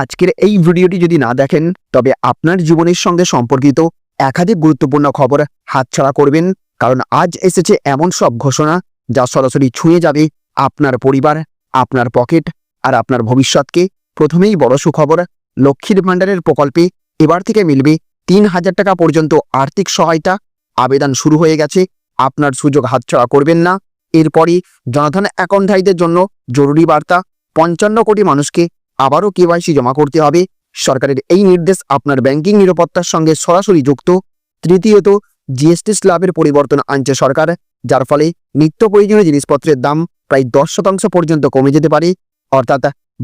আজকের এই ভিডিওটি যদি না দেখেন, তবে আপনার জীবনের সঙ্গে সম্পর্কিত একাধিক গুরুত্বপূর্ণ খবর হাতছাড়া করবেন, কারণ আজ এসেছে এমন সব ঘোষণা যা সরাসরি ছুঁয়ে যাবে আপনার পরিবার, আপনার পকেট আর আপনার ভবিষ্যৎকে। প্রথমেই বড় সুখবর, লক্ষ্মীর ভাণ্ডারের প্রকল্পে এবার থেকে মিলবে তিন হাজার টাকা পর্যন্ত আর্থিক সহায়তা। আবেদন শুরু হয়ে গেছে, আপনার সুযোগ হাতছাড়া করবেন না। এরপরই জনধন অ্যাকাউন্টধারীদের জন্য জরুরি বার্তা, পঞ্চান্ন কোটি মানুষকে আবারও কেওয়াইসি জমা করতে হবে। সরকারের এই নির্দেশ আপনার ব্যাংকিং নিরাপত্তার সঙ্গে সরাসরি যুক্ত। তৃতীয়ত জিএসটি স্ল্যাবের পরিবর্তন আনছে সরকার, যার ফলে নিত্য প্রয়োজনীয় জিনিসপত্রের দাম প্রায় দশ শতাংশ পর্যন্ত কমে যেতে পারে। অর্থাৎ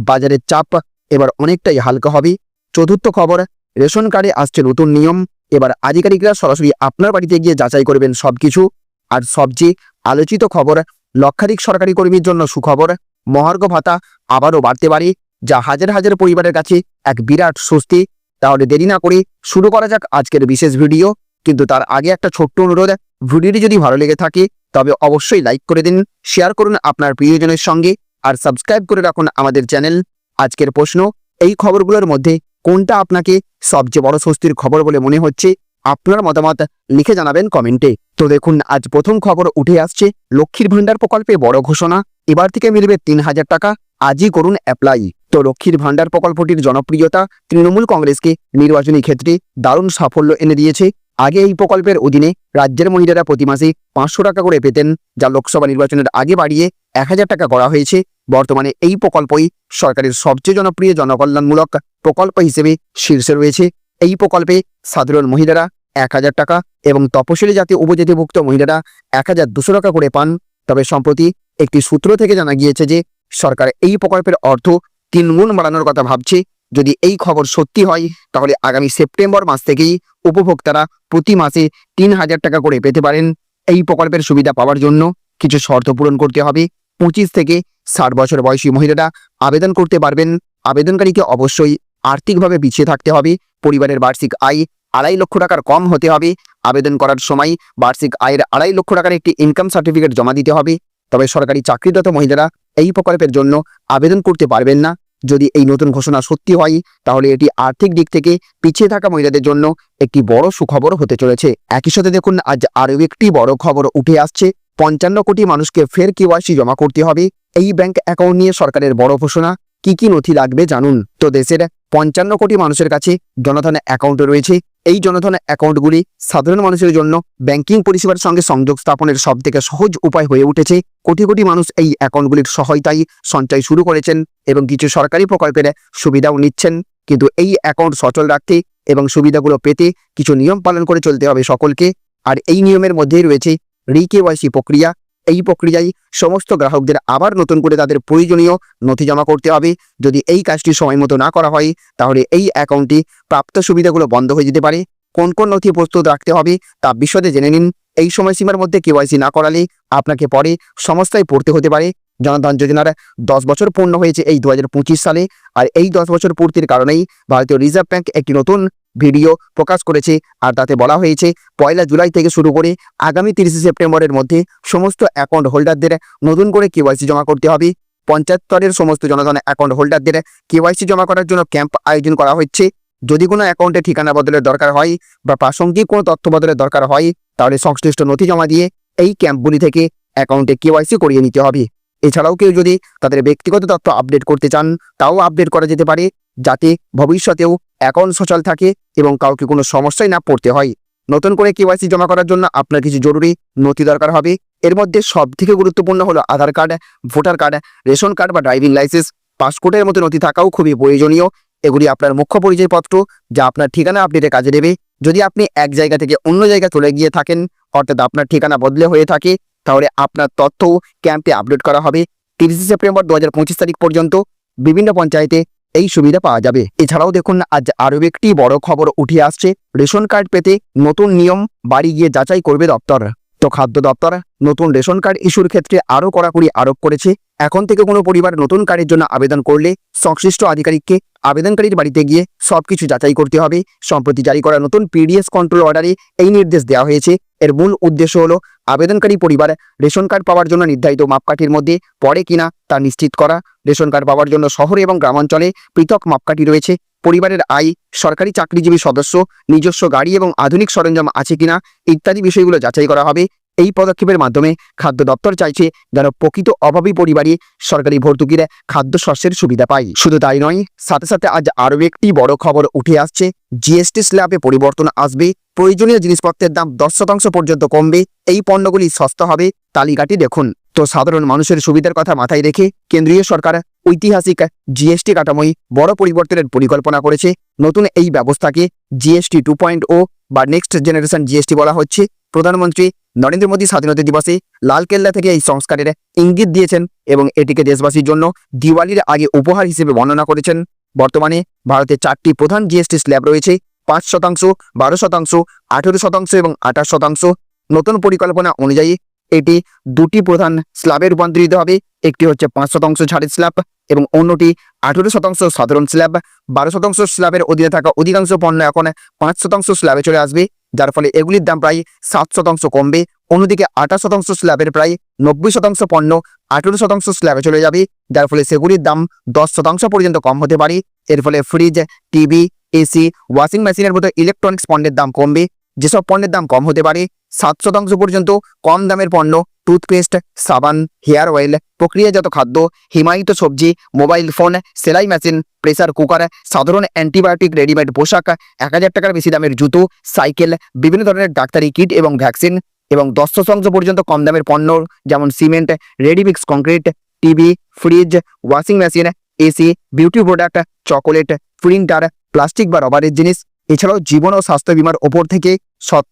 বাজারের চাপ এবার অনেকটাই হালকা হবে। চতুর্থ খবর, রেশন কার্ডে আসছে নতুন নিয়ম। এবার আধিকারিকরা সরাসরি আপনার বাড়িতে গিয়ে যাচাই করবেন সবকিছু। আর সবচেয়ে আলোচিত খবর, লক্ষাধিক সরকারি কর্মীর জন্য সুখবর। মহার্ঘ ভাতা আবারও বাড়তে পারে। যা হাজার হাজার পরিবারের কাছে এক বিরাট স্বস্তি। তাহলে দেরি না করে শুরু করা যাক আজকের বিশেষ ভিডিও। কিন্তু তার আগে একটা ছোট্ট অনুরোধ, ভিডিওটি যদি ভালো লেগে থাকে, তবে অবশ্যই লাইক করে দিন, শেয়ার করুন আপনার প্রিয়জনের সঙ্গে, আর সাবস্ক্রাইব করে রাখুন আমাদের চ্যানেল। আজকের প্রশ্ন, এই খবরগুলোর মধ্যে কোনটা আপনাকে সবচেয়ে বড় স্বস্তির খবর বলে মনে হচ্ছে? আপনার মতামত লিখে জানাবেন কমেন্টে। তো দেখুন, আজ প্রথম খবর উঠে আসছে লক্ষ্মীর ভাণ্ডার প্রকল্পে বড় ঘোষণা। এবার থেকে মিলবে তিন হাজার টাকা। আজই করুন অ্যাপ্লাই। তো লক্ষ্মীর ভাণ্ডার প্রকল্পটির জনপ্রিয়তা তৃণমূল কংগ্রেসকে নির্বাচনী ক্ষেত্রে দারুণ সাফল্য এনে দিয়েছে। আগে এই প্রকল্পের অধীনে রাজ্যের মহিলারা প্রতি মাসে পাঁচশো টাকা করে পেতেন, যা লোকসভা নির্বাচনের আগে বাড়িয়ে এক হাজার টাকা করা হয়েছে। বর্তমানে এই প্রকল্পই সরকারের সবচেয়ে জনপ্রিয় জনকল্যাণমূলক প্রকল্প হিসেবে শীর্ষে রয়েছে। এই প্রকল্পে সাধারণ মহিলারা এক হাজার টাকা এবং তপশিলি জাতি উপজাতিভুক্ত মহিলারা এক হাজার দুশো টাকা করে পান। তবে সম্প্রতি একটি সূত্র থেকে জানা গিয়েছে যে সরকার এই প্রকল্পের অর্থ তিনগুণ বাড়ানোর কথা ভাবছে। যদি এই খবর সত্যি হয়, তাহলে আগামী সেপ্টেম্বর মাস থেকেই উপভোক্তারা প্রতি মাসে তিন হাজার টাকা করে পেতে পারেন। এই প্রকল্পের সুবিধা পাওয়ার জন্য কিছু শর্ত পূরণ করতে হবে। পঁচিশ থেকে ষাট বছর বয়সী মহিলারা আবেদন করতে পারবেন। আবেদনকারীকে অবশ্যই আর্থিকভাবে পিছিয়ে থাকতে হবে। পরিবারের বার্ষিক আয় আড়াই লক্ষ টাকার কম হতে হবে। আবেদন করার সময় বার্ষিক আয়ের আড়াই লক্ষ টাকার একটি ইনকাম সার্টিফিকেট জমা দিতে হবে। তবে সরকারি চাকরিরত মহিলারা এই প্রকল্পের জন্য আবেদন করতে পারবেন না। যদি এই নতুন ঘোষণা সত্যি হয়, তাহলে এটি আর্থিক দিক থেকে পিছিয়ে থাকা মহিলাদের জন্য একটি বড় সুখবর হতে চলেছে। একই সাথে দেখুন, আজ আরও একটি বড় খবর উঠে আসছে। পঞ্চান্ন কোটি মানুষকে ফের কেওয়াইসি জমা করতে হবে। এই ব্যাংক অ্যাকাউন্ট নিয়ে সরকারের বড় ঘোষণা। কি কি নথি লাগবে জানুন। তো দেশের পঞ্চান্ন কোটি মানুষের কাছে জনধন অ্যাকাউন্ট রয়েছে। এই জনধন অ্যাকাউন্টগুলি সাধারণ মানুষের জন্য ব্যাংকিং পরিষেবার সঙ্গে সংযোগ স্থাপনের সবথেকে সহজ উপায় হয়ে উঠেছে। কোটি কোটি মানুষ এই অ্যাকাউন্টগুলির সহায়তায় সঞ্চয় শুরু করেছেন এবং কিছু সরকারি প্রকল্পের সুবিধাও নিচ্ছেন। কিন্তু এই অ্যাকাউন্ট সচল রাখতে এবং সুবিধাগুলো পেতে কিছু নিয়ম পালন করে চলতে হবে সকলকে। আর এই নিয়মের মধ্যেই রয়েছে রিকেওয়াইসি প্রক্রিয়া এই প্রক্রিয়ায় সমস্ত গ্রাহকদের আবার নতুন করে তাদের প্রয়োজনীয় নথি জমা করতে হবে। যদি এই কাজটি সময় মতো না করা হয়, তাহলে এই অ্যাকাউন্টটি প্রাপ্ত সুবিধাগুলো বন্ধ হয়ে যেতে পারে। কোন কোন নথি প্রস্তুত রাখতে হবে, তা বিশদে জেনে নিন। এই সময়সীমার মধ্যে কেওয়াইসি না করালে আপনাকে পরে সমস্যায় পড়তে হতে পারে। জনধন যোজনার দশ বছর পূর্ণ হয়েছে এই দু হাজার পঁচিশ সালে। আর এই দশ বছর পূর্তির কারণেই ভারতীয় রিজার্ভ ব্যাংক একটি নতুন ভিডিও প্রকাশ করেছে। আর তাতে বলা হয়েছে, পয়লা জুলাই থেকে শুরু করে আগামী তিরিশে সেপ্টেম্বরের মধ্যে সমস্ত অ্যাকাউন্ট হোল্ডারদের নতুন করে কেওয়াইসি জমা করতে হবে। পঞ্চায়েত স্তরের সমস্ত জনধন অ্যাকাউন্ট হোল্ডারদের কেওয়াইসি জমা করার জন্য ক্যাম্প আয়োজন করা হচ্ছে। যদি কোনো অ্যাকাউন্টে ঠিকানা বদলের দরকার হয় বা প্রাসঙ্গিক কোনো তথ্য বদলের দরকার হয়, তাহলে সংশ্লিষ্ট নথি জমা দিয়ে এই ক্যাম্পগুলি থেকে অ্যাকাউন্টে কেওয়াইসি করিয়ে নিতে হবে। এছাড়াও কেউ যদি তাদের ব্যক্তিগত তথ্য আপডেট করতে চান, তাও আপডেট করা যেতে পারে। যাতে ভবিষ্যতেও অ্যাকাউন্ট সচল থাকে এবং কাউকে কোনো সমস্যায় না পড়তে হয়। নতুন করে কেওয়াইসি জমা করার জন্য আপনার কিছু জরুরি নথি দরকার হবে। এর মধ্যে সব থেকে গুরুত্বপূর্ণ হলো Aadhaar card, voter card, ration card বা ড্রাইভিং লাইসেন্স। পাসপোর্টের মতো নথি থাকাও খুবই প্রয়োজনীয়। এগুলি আপনার মুখ্য পরিচয়পত্র যা আপনার ঠিকানা আপডেটে কাজে দেবে। যদি আপনি এক জায়গা থেকে অন্য জায়গায় চলে গিয়ে থাকেন, অর্থাৎ আপনার ঠিকানা বদলে হয়ে থাকে, তাহলে আপনার তথ্যও ক্যাম্পে আপডেট করা হবে। তিরিশে সেপ্টেম্বর দু হাজার পঁচিশ তারিখ পর্যন্ত বিভিন্ন পঞ্চায়েতে এই সুবিধা পাওয়া যাবে। এছাড়াও দেখুন, আজ আরও একটি বড় খবর উঠে আসছে। রেশন কার্ড পেতে নতুন নিয়ম বাড়ি গিয়ে যাচাই করবে দপ্তর। তো খাদ্য দপ্তর, নতুন রেশন কার্ড ইস্যুর ক্ষেত্রে আরও কড়াকড়ি আরোপ করেছে। এখন থেকে কোনো পরিবার নতুন কার্ডের জন্য আবেদন করলে সংশ্লিষ্ট আধিকারিককে আবেদনকারীর বাড়িতে গিয়ে সবকিছু যাচাই করতে হবে। সম্প্রতি জারি করা নতুন পিডিএস কন্ট্রোল অর্ডারে এই নির্দেশ দেওয়া হয়েছে। এর মূল উদ্দেশ্য হলো আবেদনকারী পরিবার রেশন কার্ড পাওয়ার জন্য নির্ধারিত মাপকাঠির মধ্যে পড়ে কিনা তা নিশ্চিত করা, রেশন কার্ড পাওয়ার জন্য শহর এবং গ্রামাঞ্চলে পৃথক মাপকাঠি রয়েছে, পরিবারের আয়, সরকারি চাকরিজীবী সদস্য, নিজস্ব গাড়ি এবং আধুনিক সরঞ্জাম আছে কিনা ইত্যাদি বিষয়গুলো যাচাই করা হবে। এই পদক্ষেপের মাধ্যমে খাদ্য দপ্তর চাইছে যেন প্রকৃত অভাবী পরিবারই সরকারি ভর্তুকির খাদ্যশস্যের সুবিধা পায়। শুধু তাই নয়, সাথে সাথে আজ আরও একটি বড় খবর উঠে আসছে, জিএসটি স্ল্যাবে পরিবর্তন আসবে। প্রয়োজনীয় জিনিসপত্রের দাম দশ শতাংশ পর্যন্ত কমবে, এই পণ্যগুলি সস্তা হবে, তালিকাটি দেখুন। তো সাধারণ মানুষের সুবিধার কথা মাথায় রেখে কেন্দ্রীয় সরকার ঐতিহাসিক জিএসটি কাঠামোয় বড় পরিবর্তনের পরিকল্পনা করেছে। নতুন এই ব্যবস্থাকে জিএসটি টু পয়েন্ট ও বা নেক্সট জেনারেশন জিএসটি বলা হচ্ছে। প্রধানমন্ত্রী নরেন্দ্র মোদী স্বাধীনতা দিবসে লালকেল্লা থেকে এই সংস্কারের ইঙ্গিত দিয়েছেন এবং এটিকে দেশবাসীর জন্য দিওয়ালির আগে উপহার হিসেবে বর্ণনা করেছেন। বর্তমানে ভারতে চারটি প্রধান জিএসটি স্ল্যাব রয়েছে। পাঁচ শতাংশ, বারো শতাংশ, আঠেরো শতাংশ এবং আঠাশ শতাংশ। নতুন পরিকল্পনা অনুযায়ী এটি দুটি প্রধান স্ল্যাবে রূপান্তরিত হবে। একটি হচ্ছে পাঁচ শতাংশ ছাড়ের স্ল্যাব এবং অন্যটি আঠেরো শতাংশ সাধারণ স্ল্যাব। বারো শতাংশ স্ল্যাবের অধীনে থাকা অধিকাংশ পণ্য এখন পাঁচ শতাংশ স্ল্যাবে চলে আসবে, যার ফলে এগুলির দাম প্রায় সাত শতাংশ কমবে। অন্যদিকে আঠাশ শতাংশ স্ল্যাবের প্রায় নব্বই শতাংশ পণ্য আঠেরো শতাংশ স্ল্যাবে চলে যাবে, যার ফলে সেগুলির দাম দশ শতাংশ পর্যন্ত কম হতে পারে। এর ফলে ফ্রিজ টিভি এসি ওয়াশিং মেশিনের মতো ইলেকট্রনিক্স পণ্যের দাম কমবে। যেসব পণ্যের দাম কম হতে পারে, সাত শতাংশ পর্যন্ত কম দামের পণ্য টুথপেস্ট সাবান হেয়ার অয়েল প্রক্রিয়াজাত খাদ্য, হিমায়িত সবজি মোবাইল ফোন সেলাই মেশিন প্রেসার কুকার সাধারণ অ্যান্টিবায়োটিক রেডিমেড পোশাক, এক হাজার টাকার বেশি দামের জুতো সাইকেল বিভিন্ন ধরনের ডাক্তারি কিট এবং ভ্যাকসিন এবং দশ শতাংশ পর্যন্ত কম দামের পণ্য, যেমন cement readymix concrete TV fridge washing machine AC beauty product chocolate printer plastic বা রবারের জিনিস। এছাড়াও জীবন ও স্বাস্থ্য বিমার ওপর থেকে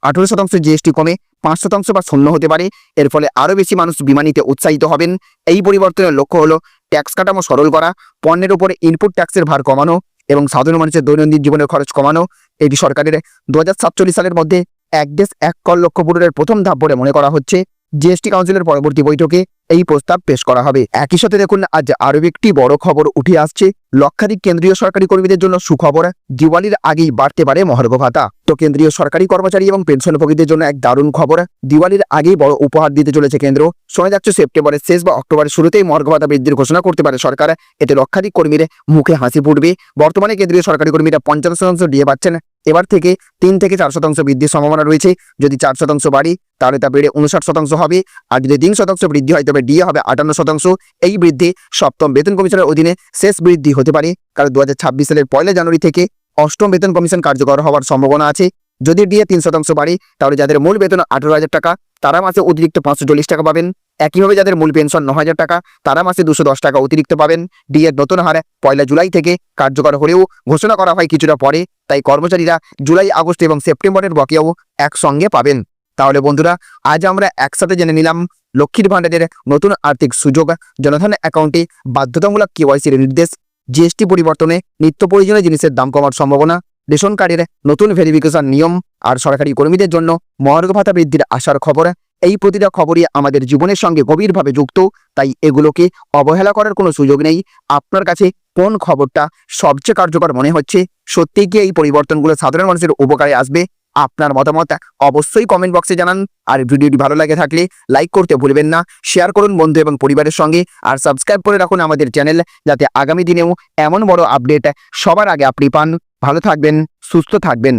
আঠেরো শতাংশ জিএসটি কমে পাঁচ শতাংশ বা শূন্য হতে পারে। এর ফলে আরও বেশি মানুষ বিমা নিতে উৎসাহিত হবেন। এই পরিবর্তনের লক্ষ্য হলো ট্যাক্স কাঠামো সরল করা, পণ্যের উপরে ইনপুট ট্যাক্সের ভার কমানো এবং সাধারণ মানুষের দৈনন্দিন জীবনের খরচ কমানো। এটি সরকারের দু হাজার সাতচল্লিশ সালের মধ্যে এক দেশ এক কর লক্ষ্য পূরণের প্রথম ধাপ বলে মনে করা হচ্ছে। জিএসটি কাউন্সিলের পরবর্তী বৈঠকে এই প্রস্তাব পেশ করা হবে। একই সাথে দেখুন, আজ আরও একটি বড় খবর উঠে আসছে। লক্ষাধিক কেন্দ্রীয় সরকারি কর্মীদের জন্য সুখবর, দিওয়ালির আগেই বাড়তে পারে মহার্ঘ ভাতা। তো কেন্দ্রীয় সরকারি কর্মচারী এবং পেনশনভোগীদের জন্য এক দারুণ খবর, দিওয়ালির আগেই বড় উপহার দিতে চলেছে কেন্দ্র। শোনা যাচ্ছে, সেপ্টেম্বরের শেষ বা অক্টোবরের শুরুতেই মহার্ঘ ভাতা বৃদ্ধির ঘোষণা করতে পারে সরকার। এতে লক্ষাধিক কর্মীর মুখে হাসি ফুটবে। বর্তমানে কেন্দ্রীয় সরকারি কর্মীরা পঞ্চাশ শতাংশ ডিএ পাচ্ছেন এবার থেকে তিন থেকে চার শতাংশ বৃদ্ধির সম্ভাবনা রয়েছে। যদি চার শতাংশ বাড়ি, তাহলে তা বেড়ে উনষাট শতাংশ হবে। আর যদি তিন শতাংশ বৃদ্ধি হয়, তবে ডিএ হবে আটান্ন শতাংশ। এই বৃদ্ধি সপ্তম বেতন কমিশনের অধীনে শেষ বৃদ্ধি হতে পারে। কারণ দু হাজার ছাব্বিশ সালের পয়লা জানুয়ারি থেকে অষ্টম বেতন কমিশন কার্যকর হওয়ার সম্ভাবনা আছে। যদি ডিএ তিন শতাংশ বাড়ে, তাহলে যাদের মূল বেতন আঠারো হাজার টাকা, তারা মাসে অতিরিক্ত পাঁচশো চল্লিশ টাকা পাবেন। একইভাবে যাদের মূল পেনশন ন হাজার টাকা, তারা মাসে দুশো দশ টাকা অতিরিক্ত পাবেন। ডিএর নতুন হারে পয়লা জুলাই থেকে কার্যকর হলেও ঘোষণা করা হয় কিছুটা পরে, তাই কর্মচারীরা জুলাই, আগস্ট এবং সেপ্টেম্বরের বকেয়াও একসঙ্গে পাবেন। তাহলে বন্ধুরা, আজ আমরা একসাথে জেনে নিলাম লক্ষ্মীর ভাণ্ডারের নতুন আর্থিক সুযোগ, জনধন অ্যাকাউন্টে বাধ্যতামূলক কেওয়াইসির নির্দেশ, জিএসটি পরিবর্তনে নিত্য প্রয়োজনীয় জিনিসের দাম কমার সম্ভাবনা, রেশন কার্ডের নতুন ভেরিফিকেশন নিয়ম আর সরকারি কর্মীদের জন্য মহার্ঘ ভাতা বৃদ্ধির আসার খবর এই প্রতিটা খবরই আমাদের জীবনের সঙ্গে গভীরভাবে যুক্ত, তাই এগুলোকে অবহেলা করার কোনো সুযোগ নেই। আপনার কাছে কোন খবরটা সবচেয়ে কার্যকর মনে হচ্ছে? সত্যি কি এই পরিবর্তনগুলো সাধারণ মানুষের উপকারে আসবে? আপনার মতামত অবশ্যই কমেন্ট বক্সে জানান। আর ভিডিওটি ভালো লাগে থাকলে লাইক করতে ভুলবেন না। শেয়ার করুন বন্ধু এবং পরিবারের সঙ্গে। আর সাবস্ক্রাইব করে রাখুন আমাদের চ্যানেল যাতে আগামী দিনেও এমন বড় আপডেট সবার আগে আপনি পান। ভালো থাকবেন, সুস্থ থাকবেন।